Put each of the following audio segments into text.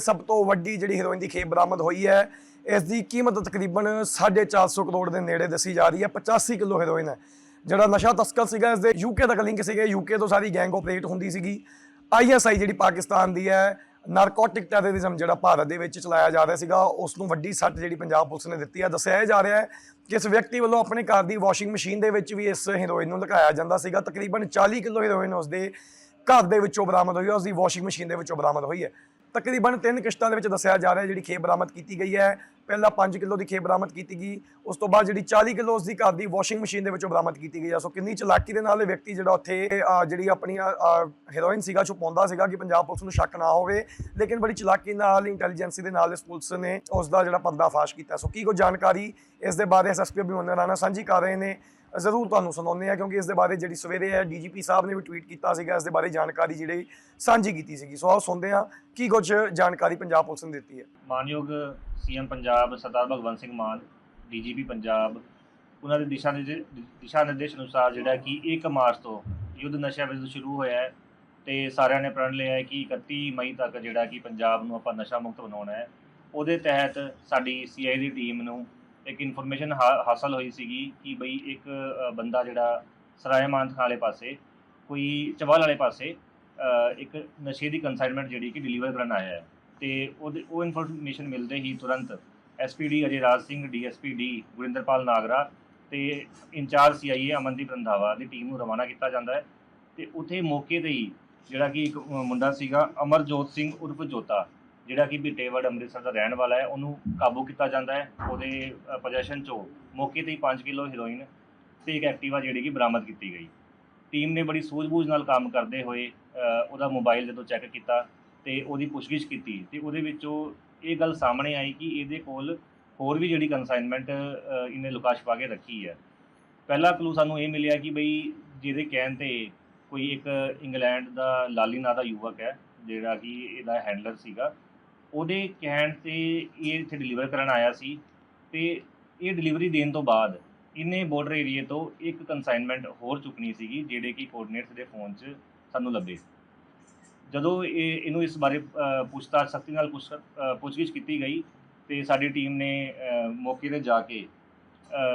ਸਭ ਤੋਂ ਵੱਡੀ ਜਿਹੜੀ ਹੀਰੋਇਨ ਦੀ ਖੇਪ ਬਰਾਮਦ ਹੋਈ ਹੈ ਇਸ ਦੀ ਕੀਮਤ ਤਕਰੀਬਨ 450 ਕਰੋੜ ਦੇ ਨੇੜੇ ਦੱਸੀ ਜਾ ਰਹੀ ਹੈ 85 ਕਿਲੋ ਹੀਰੋਇਨ ਹੈ। ਜਿਹੜਾ ਨਸ਼ਾ ਤਸਕਰ ਸੀਗਾ, ਇਸ ਦੇ ਯੂਕੇ ਤੱਕ ਲਿੰਕ ਸੀਗੇ। ਯੂਕੇ ਤੋਂ ਸਾਰੀ ਗੈਂਗ ਆਪਰੇਟ ਹੁੰਦੀ ਸੀਗੀ। ਆਈਐਸਆਈ ਜਿਹੜੀ ਪਾਕਿਸਤਾਨ ਦੀ ਹੈ ਨਾਰਕੋਟਿਕ ਟੈਰਰਿਜ਼ਮ ਜਿਹੜਾ ਭਾਰਤ ਦੇ ਵਿੱਚ ਚਲਾਇਆ ਜਾ ਰਿਹਾ ਸੀਗਾ ਉਸ ਨੂੰ ਵੱਡੀ ਸੱਟ ਜਿਹੜੀ ਪੰਜਾਬ ਪੁਲਿਸ ਨੇ ਦਿੱਤੀ ਹੈ। ਦੱਸਿਆ ਜਾ ਰਿਹਾ ਹੈ ਕਿ ਇਸ ਵਿਅਕਤੀ ਵੱਲੋਂ ਆਪਣੇ ਘਰ ਦੀ ਵਾਸ਼ਿੰਗ ਮਸ਼ੀਨ ਦੇ ਵਿੱਚ ਵੀ ਇਸ ਹੀਰੋਇਨ ਨੂੰ ਲਗਾਇਆ ਜਾਂਦਾ ਸੀਗਾ। ਤਕਰੀਬਨ 40 ਕਿਲੋ ਹੀਰੋਇਨ ਉਸ ਦੇ ਘਰ ਦੇ ਵਿੱਚੋਂ ਬਰਾਮਦ ਹੋਈ ਹੈ ਉਸ ਦੀ ਵਾਸ਼ਿੰਗ ਮਸ਼ੀਨ ਦੇ ਵਿੱਚੋਂ ਬਰਾਮਦ ਹੋਈ ਹੈ। ਤਕਰੀਬਨ ਤਿੰਨ ਕਿਸ਼ਤਾਂ ਦੇ ਵਿੱਚ ਦੱਸਿਆ ਜਾ ਰਿਹਾ ਜਿਹੜੀ ਖੇਪ ਬਰਾਮਦ ਕੀਤੀ ਗਈ ਹੈ। ਪਹਿਲਾਂ 5 ਕਿਲੋ ਦੀ ਖੇਪ ਬਰਾਮਦ ਕੀਤੀ ਗਈ, ਉਸ ਤੋਂ ਬਾਅਦ ਜਿਹੜੀ 40 ਕਿਲੋ ਉਸ ਦੀ ਘਰ ਦੀ ਵਾਸ਼ਿੰਗ ਮਸ਼ੀਨ ਦੇ ਵਿੱਚੋਂ ਬਰਾਮਦ ਕੀਤੀ ਗਈ ਆ। ਸੋ ਕਿੰਨੀ ਚਲਾਕੀ ਦੇ ਨਾਲ ਇਹ ਵਿਅਕਤੀ ਜਿਹੜਾ ਉੱਥੇ ਜਿਹੜੀ ਆਪਣੀ ਹੈਰੋਇਨ ਸੀਗਾ ਛੁਪਾਉਂਦਾ ਸੀਗਾ ਕਿ ਪੰਜਾਬ ਪੁਲਿਸ ਨੂੰ ਸ਼ੱਕ ਨਾ ਹੋਵੇ, ਲੇਕਿਨ ਬੜੀ ਚਲਾਕੀ ਨਾਲ ਇੰਟੈਲੀਜੈਂਸੀ ਦੇ ਨਾਲ ਇਸ ਪੁਲਿਸ ਨੇ ਉਸ ਦਾ ਜਿਹੜਾ ਪਰਦਾਫਾਸ਼ ਕੀਤਾ। ਸੋ ਕੀ ਕੋ ਜਾਣਕਾਰੀ ਇਸ ਦੇ ਬਾਰੇ ਐਸਐਸਪੀ ਅਭਿਮਨਿਊ ਰਾਣਾ ਸਾਂਝੀ ਕਰ ਰਹੇ ਨੇ, ਜ਼ਰੂਰ ਤੁਹਾਨੂੰ ਸੁਣਾਉਂਦੇ ਆ ਕਿਉਂਕਿ ਇਸ ਦੇ ਬਾਰੇ ਜਿਹੜੀ ਸਵੇਰੇ ਹੈ ਡੀਜੀਪੀ ਸਾਹਿਬ ਨੇ ਵੀ ਟਵੀਟ ਕੀਤਾ ਸੀਗਾ, ਇਸ ਦੇ ਬਾਰੇ ਜਾਣਕਾਰੀ ਜਿਹੜੀ ਸਾਂਝੀ ਕੀਤੀ ਸੀਗੀ। ਸੋ ਆਓ ਸੁਣਦੇ ਆ ਕੀ ਕੁਝ ਜਾਣਕਾਰੀ ਪੰਜਾਬ ਪੁਲਿਸ ਨੇ ਦਿੱਤੀ ਹੈ। ਮਾਨਯੋਗ ਸੀਐਮ ਪੰਜਾਬ ਸਰਦਾਰ ਭਗਵੰਤ ਸਿੰਘ ਮਾਨ, ਡੀਜੀਪੀ ਪੰਜਾਬ, ਉਹਨਾਂ ਦੇ ਦਿਸ਼ਾ ਨਿਰਦੇ- ਦਿਸ਼ਾ ਨਿਰਦੇਸ਼ ਅਨੁਸਾਰ ਜਿਹੜਾ ਕਿ 1 ਮਾਰਚ ਤੋਂ ਯੁੱਧ ਨਸ਼ਾ ਵਿਰੁੱਧ ਸ਼ੁਰੂ ਹੋਇਆ ਹੈ ਤੇ ਸਾਰਿਆਂ ਨੇ ਪ੍ਰਣ ਲਿਆ ਹੈ ਕਿ 31 ਮਈ ਤੱਕ ਜਿਹੜਾ ਕਿ ਪੰਜਾਬ ਨੂੰ ਆਪਾਂ ਨਸ਼ਾ ਮੁਕਤ ਬਣਾਉਣਾ ਹੈ। ਉਹਦੇ ਤਹਿਤ ਸਾਡੀ ਸੀਆਈ ਦੀ ਟੀਮ ਨੂੰ ਇੱਕ ਇਨਫੋਰਮੇਸ਼ਨ ਹਾਸਲ ਹੋਈ ਸੀਗੀ ਕਿ ਬਈ ਇੱਕ ਬੰਦਾ ਜਿਹੜਾ ਸਰਾਏ ਮਾਨਥ ਵਾਲੇ ਪਾਸੇ, ਕੋਈ ਚਵਾਲ ਵਾਲੇ ਪਾਸੇ ਇੱਕ ਨਸ਼ੇ ਦੀ ਕੰਸਾਈਨਮੈਂਟ ਜਿਹੜੀ ਕਿ ਡਿਲੀਵਰ ਕਰਨ ਆਇਆ ਹੈ। ਤੇ ਉਹਦੇ ਉਹ ਇਨਫੋਰਮੇਸ਼ਨ ਮਿਲਦੇ ਹੀ ਤੁਰੰਤ। SPD Ajay Raj Singh DSP D Gurinderpal Nagra ਤੇ ਇੰਚਾਰਜ ਸੀਆਈਏ ਅਮਨਦੀਪ ਰੰਧਾਵਾ ਦੀ ਟੀਮ ਨੂੰ ਰਵਾਨਾ ਕੀਤਾ ਜਾਂਦਾ ਹੈ। ਤੇ ਉੱਥੇ ਮੌਕੇ ਤੇ ਹੀ ਜਿਹੜਾ ਕਿ ਇੱਕ ਮੁੰਡਾ ਸੀਗਾ ਅਮਰਜੋਤ ਸਿੰਘ ਉਰਫ ਜੋਤਾ, ਜਿਹੜਾ ਕਿ ਬਿੱਟੇਵੜ ਅੰਮ੍ਰਿਤਸਰ ਦਾ ਰਹਿਣ ਵਾਲਾ ਹੈ, ਉਹਨੂੰ ਕਾਬੂ ਕੀਤਾ ਜਾਂਦਾ ਹੈ। ਉਹਦੇ ਪੋਜੈਸ਼ਨ ਚੋਂ ਮੌਕੇ ਤੇ ਹੀ 5 ਕਿਲੋ ਹੀਰੋਇਨ ਤੇ ਇੱਕ ਐਕਟਿਵਾ ਜਿਹੜੀ ਕਿ ਬਰਾਮਦ ਕੀਤੀ ਗਈ। ਟੀਮ ਨੇ ਬੜੀ ਸੂਝ-ਬੂਝ ਨਾਲ ਕੰਮ ਕਰਦੇ ਹੋਏ ਉਹਦਾ ਮੋਬਾਈਲ ਜਦੋਂ ਚੈੱਕ ਕੀਤਾ ਤੇ ਉਹਦੀ ਪੁੱਛਗਿੱਛ ਕੀਤੀ ਤੇ ਉਹਦੇ ਵਿੱਚੋਂ ਇਹ ਗੱਲ ਸਾਹਮਣੇ ਆਈ ਕਿ ਇਹਦੇ ਕੋਲ ਹੋਰ ਵੀ ਜਿਹੜੀ ਕਨਸਾਈਨਮੈਂਟ ਇਹਨੇ ਲੁਕਾ ਛਪਾ ਕੇ ਰੱਖੀ ਹੈ। ਪਹਿਲਾ ਕਲੂ ਸਾਨੂੰ ਇਹ ਮਿਲਿਆ ਕਿ ਬਈ ਜਿਹਦੇ ਕਹਿਣ ਤੇ ਕੋਈ ਇੱਕ ਇੰਗਲੈਂਡ ਦਾ ਲਾਲੀ ਨਾਂ ਦਾ ਯੁਵਕ ਹੈ, ਜਿਹੜਾ ਕਿ ਇਹਦਾ ਹੈਂਡਲਰ ਸੀਗਾ, ਉਹਦੇ ਕਹਿਣ ਤੇ ਇਹ ਇੱਥੇ ਡਿਲੀਵਰ ਕਰਨ ਆਇਆ ਸੀ ਤੇ ਇਹ ਡਿਲੀਵਰੀ ਦੇਣ ਤੋਂ ਬਾਅਦ ਇਹਨੇ ਬਾਰਡਰ ਏਰੀਏ ਤੋਂ ਇੱਕ ਕੰਸਾਈਨਮੈਂਟ ਹੋਰ ਚੁੱਕਣੀ ਸੀਗੀ, ਜਿਹੜੇ ਕਿ ਕੋਆਰਡੀਨੇਟਸ ਦੇ ਫੋਨ 'ਚ ਸਾਨੂੰ ਲੱਭੇ। ਜਦੋਂ ਇਹ ਇਹਨੂੰ ਇਸ ਬਾਰੇ ਅ, ਪੁੱਛਤਾਛ ਸਖਤੀ ਨਾਲ ਪੁੱਛ ਪੁੱਛਗਿੱਛ ਕੀਤੀ ਗਈ ਤੇ ਸਾਡੀ ਟੀਮ ਨੇ ਮੌਕੇ ਤੇ ਜਾ ਕੇ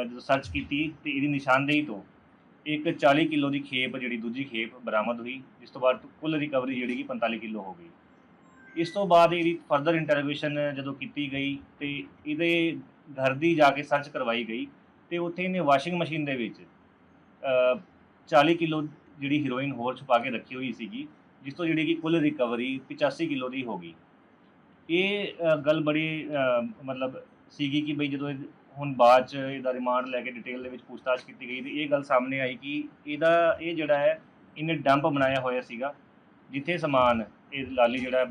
ਜਦੋਂ ਸਰਚ ਕੀਤੀ ਤੇ ਇਹਦੀ ਨਿਸ਼ਾਨਦੇਹੀ ਤੋਂ ਇੱਕ 40 ਕਿਲੋ ਦੀ ਖੇਪ ਜਿਹੜੀ ਦੂਜੀ ਖੇਪ ਬਰਾਮਦ ਹੋਈ ਜਿਸ ਤੋਂ ਬਾਅਦ ਕੁੱਲ ਰਿਕਵਰੀ ਜਿਹੜੀ ਕਿ 45 ਕਿਲੋ ਹੋ ਗਈ। ਇਸ ਤੋਂ ਬਾਅਦ ਇਹਦੀ ਫਰਦਰ ਇੰਟਰੋਗੇਸ਼ਨ ਜਦੋਂ ਕੀਤੀ ਗਈ ਤੇ ਇਹਦੇ ਘਰ ਦੀ ਜਾ ਕੇ ਸਰਚ ਕਰਵਾਈ ਗਈ ਤੇ ਉੱਥੇ ਇਹਨੇ ਵਾਸ਼ਿੰਗ ਮਸ਼ੀਨ ਦੇ ਵਿੱਚ ਅ, 40 ਕਿਲੋ ਜਿਹੜੀ ਹੀਰੋਇਨ ਹੋਰ ਛੁਪਾ ਕੇ ਰੱਖੀ ਹੋਈ ਸੀਗੀ। ਜਿਸ ਤੋਂ ਜਿਹੜੀ ਕਿ ਕੁੱਲ ਰਿਕਵਰੀ 85 ਕਿਲੋ ਦੀ ਹੋ ਗਈ। ਇਹ ਅ, ਗੱਲ ਬੜੀ ਅ, ਮਤਲਬ ਸੀਗੀ ਕਿ ਬਈ ਜਦੋਂ ਇਹ ਹੁਣ ਬਾਅਦ ਚ ਇਹਦਾ ਰਿਮਾਂਡ ਲੈ ਕੇ ਡਿਟੇਲ ਦੇ ਵਿੱਚ ਪੁੱਛਤਾਛ ਕੀਤੀ ਗਈ ਤੇ ਇਹ ਗੱਲ ਸਾਹਮਣੇ ਆਈ ਕਿ ਇਹਦਾ ਇਹ ਜਿਹੜਾ ਹੈ ਇਹਨੇ ਡੰਪ ਬਣਾਇਆ ਹੋਇਆ ਸੀਗਾ ਜਿੱਥੇ ਸਮਾਨ ਇਹ ਲਾਲੀ ਜਿਹੜਾ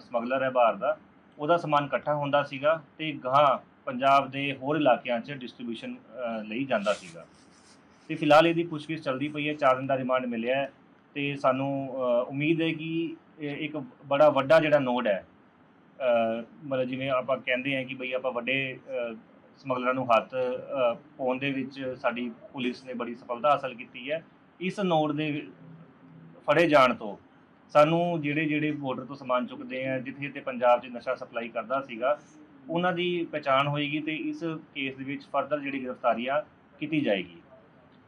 ਸਮਗਲਰ ਹੈ ਬਾਹਰ ਦਾ ਉਹਦਾ ਸਮਾਨ ਇਕੱਠਾ ਹੁੰਦਾ ਸੀਗਾ ਤੇ ਗਾਂ ਪੰਜਾਬ ਦੇ ਹੋਰ ਇਲਾਕਿਆਂ 'ਚ ਡਿਸਟ੍ਰੀਬਿਊਸ਼ਨ ਲਈ ਜਾਂਦਾ ਸੀਗਾ। ਤੇ ਫਿਲਹਾਲ ਇਹਦੀ ਪੁੱਛਗਿੱਛ ਚੱਲਦੀ ਪਈ ਹੈ ਚਾਰ ਦਿਨ ਦਾ ਰਿਮਾਂਡ ਮਿਲਿਆ ਹੈ। ਤੇ ਸਾਨੂੰ ਉਮੀਦ ਹੈ ਕਿ ਇੱਕ ਬੜਾ ਵੱਡਾ ਜਿਹੜਾ ਨੋਡ ਹੈ ਮਤਲਬ ਜਿਵੇਂ ਆਪਾਂ ਕਹਿੰਦੇ ਹਾਂ ਕਿ ਬਈ ਆਪਾਂ ਵੱਡੇ ਸਮਗਲਰਾਂ ਨੂੰ ਹੱਥ ਪਾਉਣ ਦੇ ਵਿੱਚ ਸਾਡੀ ਪੁਲਿਸ ਨੇ ਬੜੀ ਸਫਲਤਾ ਹਾਸਲ ਕੀਤੀ ਹੈ। ਇਸ ਨੋਡ ਦੇ ਫੜੇ ਜਾਣ ਤੋਂ ਸਾਨੂੰ ਜਿਹੜੇ ਜਿਹੜੇ ਬਾਰਡਰ ਤੋਂ ਸਮਾਨ ਚੁੱਕਦੇ ਆ, ਜਿੱਥੇ ਜਿੱਥੇ ਪੰਜਾਬ 'ਚ ਨਸ਼ਾ ਸਪਲਾਈ ਕਰਦਾ ਸੀਗਾ, ਉਹਨਾਂ ਦੀ ਪਛਾਣ ਹੋਏਗੀ ਤੇ ਇਸ ਕੇਸ ਦੇ ਵਿੱਚ ਫਰਦਰ ਜਿਹੜੀ ਗ੍ਰਿਫਤਾਰੀਆਂ ਕੀਤੀ ਜਾਏਗੀ।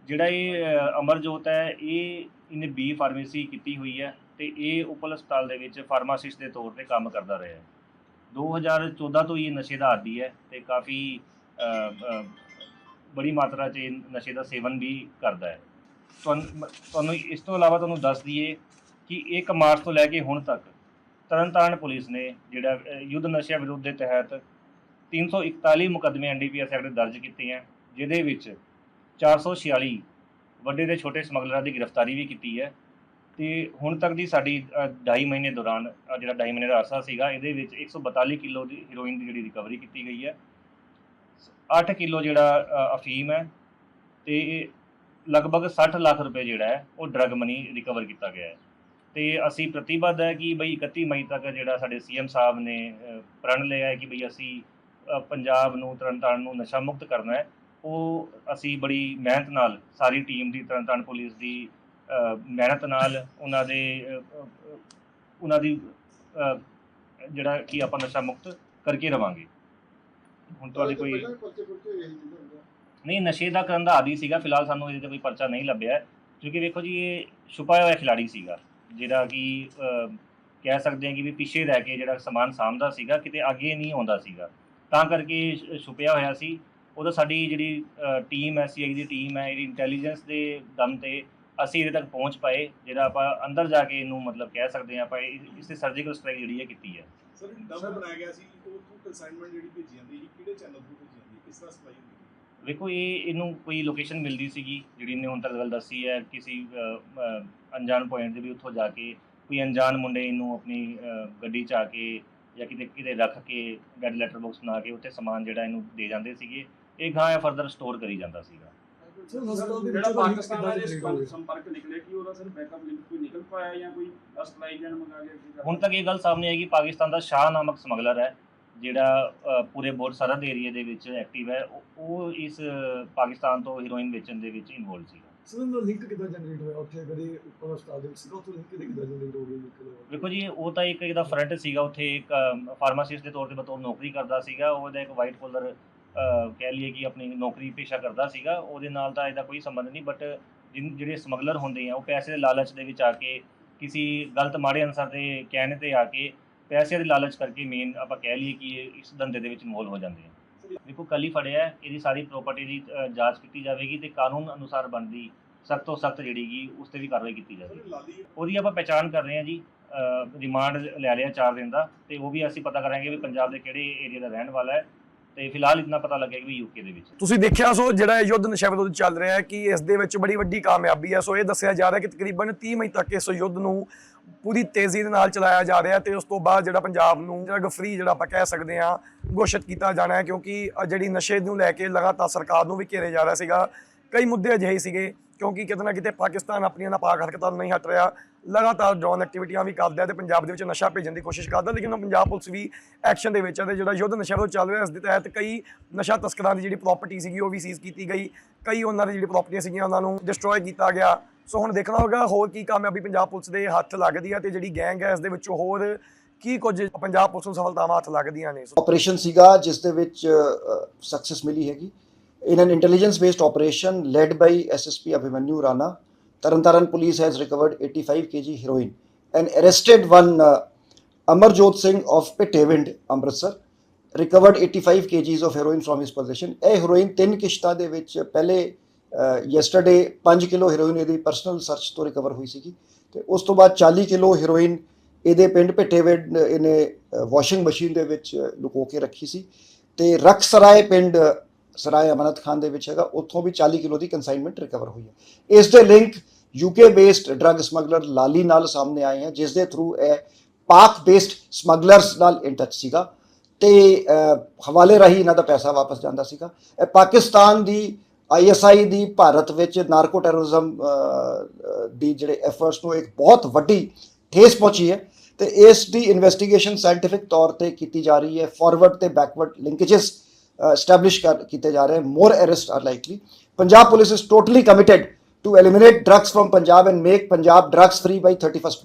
ਜਿਹੜਾ ਇਹ ਅਮਰਜੋਤ ਹੈ, ਇਹ ਇਹਨੇ ਬੀ ਫਾਰਮੇਸੀ ਕੀਤੀ ਹੋਈ ਹੈ ਤੇ ਇਹ ਉਪਲ ਹਸਪਤਾਲ ਦੇ ਵਿੱਚ ਫਾਰਮਾਸਿਸਟ ਦੇ ਤੌਰ ਤੇ ਕੰਮ ਕਰਦਾ ਰਿਹਾ ਹੈ। 2014 ਤੋਂ ਹੀ ਇਹ ਨਸ਼ੇ ਦਾ ਆਦੀ ਹੈ ਤੇ ਕਾਫੀ ਬੜੀ ਮਾਤਰਾ 'ਚ ਇਹ ਨਸ਼ੇ ਦਾ ਸੇਵਨ ਵੀ ਕਰਦਾ ਹੈ। ਤੁਹਾਨੂੰ ਇਸ ਤੋਂ ਇਲਾਵਾ ਤੁਹਾਨੂੰ ਦੱਸ ਦਈਏ ਕਿ 1 ਮਾਰਚ ਤੋਂ ਲੈ ਕੇ ਹੁਣ ਤੱਕ ਤਰਨਤਾਰਨ ਪੁਲਿਸ ਨੇ ਜਿਹੜਾ ਯੁੱਧ ਨਸ਼ਿਆਂ ਵਿਰੁੱਧ ਦੇ ਤਹਿਤ 341 ਮੁਕੱਦਮੇ ਐਨਡੀਪੀਐਸ ਐਕਟ ਦਰਜ ਕੀਤੇ ਹੈ ਜਿਹਦੇ ਵਿੱਚ 446 ਵੱਡੇ ਤੇ ਛੋਟੇ ਸਮਗਲਰਾਂ ਦੀ ਗ੍ਰਿਫਤਾਰੀ ਵੀ ਕੀਤੀ ਹੈ ਤੇ ਹੁਣ ਤੱਕ ਦੀ ਸਾਡੀ 2.5 ਮਹੀਨੇ ਦੌਰਾਨ ਅ, ਜਿਹੜਾ 2.5 ਮਹੀਨੇ ਦਾ ਅਰਸਾ ਸੀਗਾ ਇਹਦੇ ਵਿੱਚ 142 ਕਿਲੋ ਦੀ ਹੀਰੋਇਨ ਦੀ ਜਿਹੜੀ ਰਿਕਵਰੀ ਕੀਤੀ ਗਈ ਹੈ। 8 ਕਿਲੋ ਜਿਹੜਾ ਅ, ਅਫੀਮ ਹੈ ਤੇ ਇਹ ਲਗਭਗ 60 ਲੱਖ ਰੁਪਏ ਜਿਹੜਾ ਹੈ ਉਹ ਡਰਗ ਮਨੀ ਰਿਕਵਰ ਕੀਤਾ ਗਿਆ ਹੈ। ਤੇ ਅਸੀਂ ਪ੍ਰਤੀਬੱਧ ਹੈ ਕਿ ਬਈ 31 ਮਈ ਤੱਕ ਜਿਹੜਾ ਸਾਡੇ ਸੀਐਮ ਸਾਹਿਬ ਨੇ ਅ, ਪ੍ਰਣ ਲਿਆ ਹੈ ਕਿ ਬਈ ਅਸੀਂ ਅ, ਪੰਜਾਬ ਨੂੰ ਤਰਨਤਾਰਨ ਨੂੰ ਨਸ਼ਾ ਮੁਕਤ ਕਰਨਾ ਹੈ। ਉਹ ਅਸੀਂ ਬੜੀ ਮਿਹਨਤ ਨਾਲ ਸਾਰੀ ਟੀਮ ਦੀ ਤਰਨਤਾਰਨ ਪੁਲਿਸ ਦੀ ਮਿਹਨਤ ਨਾਲ ਉਹਨਾਂ ਦੇ ਉਹਨਾਂ ਦੀ ਜਿਹੜਾ ਕਿ ਆਪਾਂ ਨਸ਼ਾ ਮੁਕਤ ਕਰਕੇ ਰਵਾਂਗੇ। ਹੁਣ ਤੁਹਾਡੇ ਕੋਈ ਨਹੀਂ ਨਸ਼ੇ ਦਾ ਕਰਨ ਦਾ ਆਦੀ ਸੀਗਾ ਫਿਲਹਾਲ ਸਾਨੂੰ ਇਹਦੇ ਤੇ ਕੋਈ ਪਰਚਾ ਨਹੀਂ ਲੱਭਿਆ। ਕਿਉਂਕਿ ਵੇਖੋ ਜੀ ਇਹ ਛੁਪਾਇਆ ਹੋਇਆ ਖਿਲਾੜੀ ਸੀਗਾ ਜਿਹੜਾ ਕਿ ਕਹਿ ਸਕਦੇ ਹਾਂ ਕਿ ਵੀ ਪਿੱਛੇ ਰਹਿ ਕੇ ਜਿਹੜਾ ਸਮਾਨ ਸਾਂਭਦਾ ਸੀਗਾ ਕਿਤੇ ਅੱਗੇ ਨਹੀਂ ਆਉਂਦਾ ਸੀਗਾ। ਤਾਂ ਕਰਕੇ ਛੁਪਿਆ ਹੋਇਆ ਸੀ। ਉਹਦਾ ਸਾਡੀ ਜਿਹੜੀ ਟੀਮ ਹੈ ਸੀਆਈ ਦੀ ਟੀਮ ਹੈ ਇਹਦੀ ਇੰਟੈਲੀਜੈਂਸ ਦੇ ਦਮ ਤੇ ਅਸੀਂ ਇਹਦੇ ਤੱਕ ਪਹੁੰਚ ਪਾਏ ਜਿਹੜਾ ਆਪਾਂ ਅੰਦਰ ਜਾ ਕੇ ਇਹਨੂੰ ਮਤਲਬ ਕਹਿ ਸਕਦੇ ਹਾਂ ਆਪਾਂ ਇਸ ਤੇ ਸਰਜੀਕਲ ਸਟ੍ਰਾਈਕ ਜਿਹੜੀ ਹੈ ਕੀਤੀ ਹੈ ਸਰ ਡਬਲ ਬਣਾਇਆ ਗਿਆ ਸੀ ਉਹ ਤੋਂ ਕਨਸਾਈਨਮੈਂਟ ਜਿਹੜੀ ਭੇਜੀ ਜਾਂਦੀ ਸੀ ਕਿਹੜੇ ਚੈਨਲ ਤੋਂ ਭੇਜੀ ਜਾਂਦੀ ਕਿਸ ਤਰ੍ਹਾਂ ਸਪਲਾਈ ਹੁੰਦੀ? ਵੇਖੋ ਇਹ ਇਹਨੂੰ ਕੋਈ ਲੋਕੇਸ਼ਨ ਮਿਲਦੀ ਸੀਗੀ ਜਿਹੜੀ ਨੇ ਹੁਣ ਤੱਕ ਗੱਲ ਦੱਸੀ ਹੈ ਕਿਸੇ ਅਣਜਾਣ ਪੁਆਇੰਟ ਤੇ ਵੀ ਉੱਥੋਂ ਜਾ ਕੇ ਕੋਈ ਅਣਜਾਣ ਮੁੰਡੇ ਇਹਨੂੰ ਆਪਣੀ ਗੱਡੀ 'ਚ ਆ ਕੇ ਜਾਂ ਕਿਤੇ ਕਿਤੇ ਰੱਖ ਕੇ ਡੈਡ ਲੈਟਰ ਬਾਕਸ ਬਣਾ ਕੇ ਉੱਥੇ ਸਮਾਨ ਜਿਹੜਾ ਇਹਨੂੰ ਦੇ ਜਾਂਦੇ ਸੀਗੇ ਇਹ ਗਾਂ ਫਰਦਰ ਸਟੋਰ ਕਰੀ ਜਾਂਦਾ ਸੀਗਾ ਜਿਹੜਾ ਪਾਕਿਸਤਾਨ ਹੋਵੇ? ਸੰਪਰਕ ਨਿਕਲੇ ਕਿ ਉਹਦਾ ਸਰ ਬੈਕਅਪ ਲਿੰਕ ਕੋਈ ਨਿਕਲ ਪਾਇਆ ਜਾਂ ਕੋਈ ਸਪਲਾਈ ਜਨ ਮੰਗਾ ਗਿਆ ਸੀ ਹੁਣ ਤੱਕ ਇਹ ਗੱਲ ਸਾਹਮਣੇ ਆਈ ਕਿ ਪਾਕਿਸਤਾਨ ਦਾ ਸ਼ਾਹ ਨਾਮਕ ਸਮਗਲਰ ਹੈ ਜਿਹੜਾ ਪੂਰੇ ਬੋਰ ਸਰਹੱਦ ਏਰੀਆ ਦੇ ਵਿੱਚ ਐਕਟਿਵ ਹੈ ਉਹ- ਇਸ ਪਾਕਿਸਤਾਨ ਤੋਂ ਹੀਰੋਇਨ ਵੇਚਣ ਦੇ ਵਿੱਚ ਇਨਵੋਲਵ ਸੀਗਾ ਸਰ ਇਹਦਾ ਲਿੰਕ ਕਿੱਦਾਂ ਜਨਰੇਟ ਹੋਇਆ ਉੱਥੇ ਕਦੇ ਉੱਪਰ ਹਸਪਤਾਲ ਦੇ ਵਿੱਚ ਸੀਗਾ ਉੱਥੇ ਲਿੰਕ ਕਿੱਦਾਂ ਜਨਰੇਟ ਹੋ ਗਿਆ link ਦਾ? ਵੇਖੋ ਜੀ ਉਹ ਤਾਂ ਇੱਕ ਇਹਦਾ ਫਰੰਟ ਸੀਗਾ ਉੱਥੇ ਇੱਕ ਫਾਰਮਾਸਿਸਟ ਦੇ ਤੌਰ ਤੇ ਬਤੌਰ ਨੌਕਰੀ ਕਰਦਾ ਸੀਗਾ ਉਹਦਾ ਇੱਕ ਵਾਈਟ ਕੋਲਰ ਕਹਿ ਲਈਏ ਕਿ ਆਪਣੀ ਨੌਕਰੀ ਪੇਸ਼ਾ ਕਰਦਾ ਸੀਗਾ, ਉਹਦੇ ਨਾਲ ਤਾਂ ਇਹਦਾ ਕੋਈ ਸੰਬੰਧ ਨਹੀਂ ਬਟ ਜਿਹੜੇ ਸਮਗਲਰ ਹੁੰਦੇ ਆ, ਉਹ ਪੈਸੇ ਦੇ ਲਾਲਚ ਦੇ ਵਿੱਚ ਆ ਕੇ ਕਿਸੇ ਗਲਤ ਮਾੜੇ ਅਨਸਰ ਦੇ ਕਹਿਣੇ ਤੇ ਆ ਕੇ ਪੈਸੇ ਦੇ ਲਾਲਚ ਕਰਕੇ ਮੇਨ ਆਪਾਂ ਕਹਿ ਲਈਏ ਕਿ ਇਹ ਇਸ ਧੰਦੇ ਦੇ ਵਿੱਚ ਇਨਵੋਲਵ ਹੋ ਜਾਂਦੇ ਆ। ਦੇਖੋ ਕੱਲ ਹੀ ਫੜਿਆ, ਇਹਦੀ ਸਾਰੀ ਪ੍ਰਾਪਰਟੀ ਦੀ ਜਾਂਚ ਕੀਤੀ ਜਾਵੇਗੀ ਤੇ ਕਾਨੂੰਨ ਅਨੁਸਾਰ ਬਣਦੀ, ਸਖਤ ਤੋਂ ਸਖਤ ਜਿਹੜੀ ਗੀ, ਉਸ ਤੇ ਵੀ ਕਾਰਵਾਈ ਕੀਤੀ ਜਾਵੇਗੀ। ਉਹਦੀ ਆਪਾਂ ਪਹਿਚਾਣ ਕਰ ਰਹੇ ਹਾਂ ਜੀ ਰਿਮਾਂਡ ਲੈ ਲਿਆ 4 ਦਿਨ ਦਾ, ਤੇ ਉਹ ਵੀ ਅਸੀਂ ਪਤਾ ਕਰਾਂਗੇ ਵੀ ਪੰਜਾਬ ਦੇ ਕਿਹੜੇ ਏਰੀਆ ਦਾ ਰਹਿਣ ਵਾਲਾ ਹੈ। ਤੇ ਫਿਲਹਾਲ ਇਤਨਾ ਪਤਾ ਲੱਗਿਆ ਕਿ ਵੀ ਯੂਕੇ ਦੇ ਵਿੱਚ। ਤੁਸੀਂ ਦੇਖਿਆ ਸੋ ਜਿਹੜਾ ਯੁੱਧ ਨਸ਼ਾ ਵਿਰੋਧ ਚੱਲ ਰਿਹਾ ਹੈ ਕਿ ਇਸ ਦੇ ਵਿੱਚ ਬੜੀ ਵੱਡੀ ਕਾਮਯਾਬੀ ਹੈ। ਸੋ ਇਹ ਦੱਸਿਆ ਜਾ ਰਿਹਾ ਕਿ ਤਕਰੀਬਨ 30 ਮਈ ਤੱਕ ਇਸ ਯੁੱਧ ਨੂੰ ਪੂਰੀ ਤੇਜ਼ੀ ਦੇ ਨਾਲ ਚਲਾਇਆ ਜਾ ਰਿਹਾ ਤੇ ਉਸ ਤੋਂ ਬਾਅਦ ਜਿਹੜਾ ਪੰਜਾਬ ਨੂੰ ਜਿਹੜਾ ਫ੍ਰੀ ਜਿਹੜਾ ਆਪਾਂ ਕਹਿ ਸਕਦੇ ਹਾਂ, ਘੋਸ਼ਿਤ ਕੀਤਾ ਜਾਣਾ ਹੈ ਕਿਉਂਕਿ ਜਿਹੜੀ ਨਸ਼ੇ ਨੂੰ ਲੈ ਕੇ ਲਗਾਤਾਰ ਸਰਕਾਰ ਨੂੰ ਵੀ ਘੇਰੇ ਜਾ ਰਿਹਾ ਸੀਗਾ। ਕਈ ਮੁੱਦੇ ਅਜਿਹੇ ਸੀਗੇ, ਕਿਉਂਕਿ ਕਿਤੇ ਨਾ ਕਿਤੇ ਪਾਕਿਸਤਾਨ ਆਪਣੀਆਂ ਨਾਪਾਕ ਹਰਕਤਾਂ ਤੋਂ ਨਹੀਂ ਹਟ ਰਿਹਾ। ਲਗਾਤਾਰ ਡਰੋਨ ਐਕਟੀਵਿਟੀਆਂ ਵੀ ਕਰਦਾ ਹੈ ਤੇ ਪੰਜਾਬ ਦੇ ਵਿੱਚ ਨਸ਼ਾ ਭੇਜਣ ਦੀ ਕੋਸ਼ਿਸ਼ ਕਰਦਾ, ਲੇਕਿਨ ਹੁਣ ਪੰਜਾਬ ਪੁਲਿਸ ਵੀ ਐਕਸ਼ਨ ਦੇ ਵਿੱਚ ਹੈ ਤੇ ਜਿਹੜਾ ਯੁੱਧ ਨਸ਼ਾ ਵਿਰੋਧ ਚੱਲ ਰਿਹਾ, ਇਸ ਦੇ ਤਹਿਤ ਕਈ ਨਸ਼ਾ ਤਸਕਰਾਂ ਦੀ ਜਿਹੜੀ ਪ੍ਰਾਪਰਟੀ ਸੀਗੀ, ਉਹ ਵੀ ਸੀਜ਼ ਕੀਤੀ ਗਈ। ਕਈ ਉਹਨਾਂ ਦੀ ਜਿਹੜੀ ਪ੍ਰਾਪਰਟੀਆਂ ਸੀਗੀਆਂ, ਉਹਨਾਂ ਨੂੰ ਡਿਸਟਰੋਏ ਕੀਤਾ ਗਿਆ। ਸੋ ਹੁਣ ਦੇਖਣਾ ਹੋਗਾ ਹੋਰ ਕੀ ਕਾਮਯਾਬੀ ਪੰਜਾਬ ਪੁਲਿਸ ਦੇ ਹੱਥ ਲੱਗਦੀ ਹੈ ਤੇ ਜਿਹੜੀ ਗੈਂਗ ਹੈ, ਇਸ ਦੇ ਵਿੱਚੋਂ ਹੋਰ ਕੀ ਕੁਝ ਪੰਜਾਬ ਪੁਲਿਸ ਨੂੰ ਸਫਲਤਾਵਾਂ ਹੱਥ ਲੱਗਦੀਆਂ ਨੇ? ਸੋ ਆਪਰੇਸ਼ਨ ਸੀਗਾ, ਜਿਸ ਦੇ ਵਿੱਚ ਸਕਸੈਸ ਮਿਲੀ ਹੈਗੀ। In an intelligence based operation led by ssp abhimanyu rana tarantaran police has recovered 85 kg heroin and arrested one uh, amarjot singh of pithavind amritsar recovered 85 kgs of heroin from his possession ਇਹ heroin ਤਿੰਨ ਕਿਸ਼ਤਾਂ ਦੇ ਵਿੱਚ ਪਹਿਲੇ yesterday 5 kilo heroin ਇਹਦੀ personal search ਤੋਂ recover ਹੋਈ ਸੀਗੀ ਤੇ ਉਸ ਤੋਂ ਬਾਅਦ 40 ਕਿਲੋ heroin ਇਹਦੇ ਪਿੰਡ ਭਿੱਟੇਵਿੰਡ ਇਹਨੇ ਵਾਸ਼ਿੰਗ ਮਸ਼ੀਨ ਦੇ ਵਿੱਚ ਲੁਕੋ ਕੇ ਰੱਖੀ ਸੀ ਤੇ ਰਖਸਰਾਏ ਪਿੰਡ ਸਰਾਏ ਅਮਨਤ ਖਾਨ ਦੇ ਵਿੱਚ ਹੈਗਾ, ਉੱਥੋਂ ਵੀ 40 ਕਿਲੋ ਦੀ ਕਨਸਾਈਨਮੈਂਟ ਰਿਕਵਰ ਹੋਈ ਹੈ। ਇਸ ਦੇ link UK based drug smuggler Lali ਨਾਲ ਸਾਹਮਣੇ ਆਏ ਹਨ ਜਿਸ ਦੇ ਥਰੂ ਇਹ ਪਾਕ ਬੇਸਡ ਸਮਗਲਰਸ ਨਾਲ ਇਨ ਟੱਚ ਸੀਗਾ ਤੇ ਹਵਾਲੇ ਰਾਹੀਂ ਇਹਨਾਂ ਦਾ ਪੈਸਾ ਵਾਪਸ ਜਾਂਦਾ ਸੀਗਾ। ਇਹ ਪਾਕਿਸਤਾਨ ਦੀ ਆਈਐਸਆਈ ਦੀ ਭਾਰਤ ਵਿੱਚ ਨਾਰਕੋ ਟੈਰਰਿਜ਼ਮ ਦੀ ਜਿਹੜੇ ਐਫਰਟਸ ਨੂੰ ਇੱਕ ਬਹੁਤ ਵੱਡੀ ਠੇਸ ਪਹੁੰਚੀ ਹੈ ਤੇ ਇਸ ਦੀ ਇਨਵੈਸਟੀਗੇਸ਼ਨ ਸਾਇੰਟਿਫਿਕ ਤੌਰ ਤੇ ਕੀਤੀ ਜਾ ਰਹੀ ਹੈ। ਫਾਰਵਰਡ ਤੇ ਬੈਕਵਰਡ ਲਿੰਕੇजेस ਸਟੈਬਲਿਸ਼ ਕੀਤੇ ਜਾ ਰਹੇ more arrest are likely Punjab police is totally committed to eliminate drugs from Punjab and make Punjab drugs free by 31st May